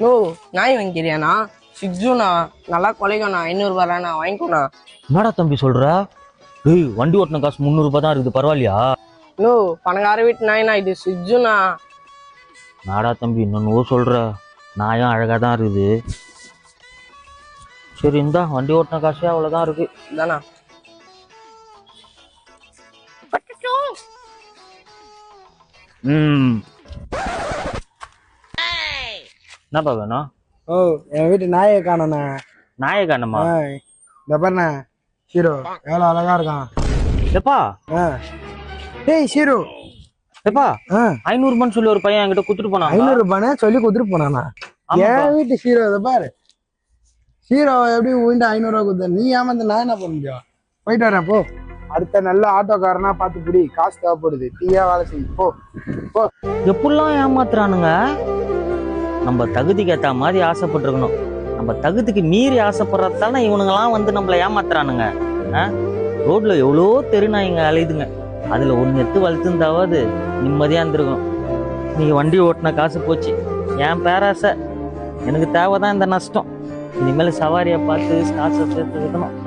No நாய் வாங்கிக்கிறியாண்ணா? சிக்ஸுண்ணா நல்லா கொலைக்கண்ணா ஐநூறுபாண்ணா வாங்கிக்கோண்ணா. என்னடா தம்பி சொல்ற? டேய் வண்டி ஓட்டின காசு முந்நூறுபா தான் இருக்குது பரவாயில்லையா? நோ பணக்கார வீட்டு நாய்ண்ணா இது சிக்ஸுண்ணா நாடா தம்பி இன்னொன்னு சொல்ற? நாயும் அழகா தான் இருக்குது. சரி இந்தா வண்டி ஓட்டின காசே அவ்வளவுதான் இருக்கு. இதாண்ணா ம். என்னப்பா வேணும்? ஓ என் வீட்டு நாயை காணோண்ணா நாயை காணுமா? இந்த பாருண்ணா ஹீரோ எவ்வளோ அழகா இருக்கான். எப்பா? டேய் ஹீரோ எப்பா? ஐநூறுபான்னு சொல்லி ஒரு பையன் என்கிட்ட குத்துட்டு போனான்? ஐநூறு ரூபானே சொல்லி கொடுத்துட்டு போனாண்ணா என் வீட்டு ஹீரோ இதை பாரு. ஹீரோ எப்படி உயிண்ட ஐநூறு ரூபா கொடுத்த நீ ஏமாந்து நான் என்ன பண்ண முடியும்? போயிட்டு வரேன் போ. அடுத்த நல்ல ஆட்டோக்காரனா பார்த்து பிடி. காசு தேவைப்படுது. டீயா வேலை செய் போ. போ. எப்படிலாம் ஏமாத்துறானுங்க? நம்ம தகுதிக்கு ஏற்ற மாதிரி ஆசைப்பட்டிருக்கணும். நம்ம தகுதிக்கு மீறி ஆசைப்படுறதால இவனுங்கெல்லாம் வந்து நம்மளை ஏமாத்துறானுங்க. ஆ? ரோட்ல எவ்வளோ தெருநாய்ங்க அலையுதுங்க. அதில் ஒன்று எடுத்து வளர்த்துருந்தாவது நிம்மதியாக இருந்திருக்கும். நீ வண்டி ஓட்டின காசு போச்சு. என் பேராசை. எனக்கு தேவை தான் இந்த நஷ்டம். இனிமேல் சவாரியை பார்த்து காசை சேர்த்து வைக்கணும்.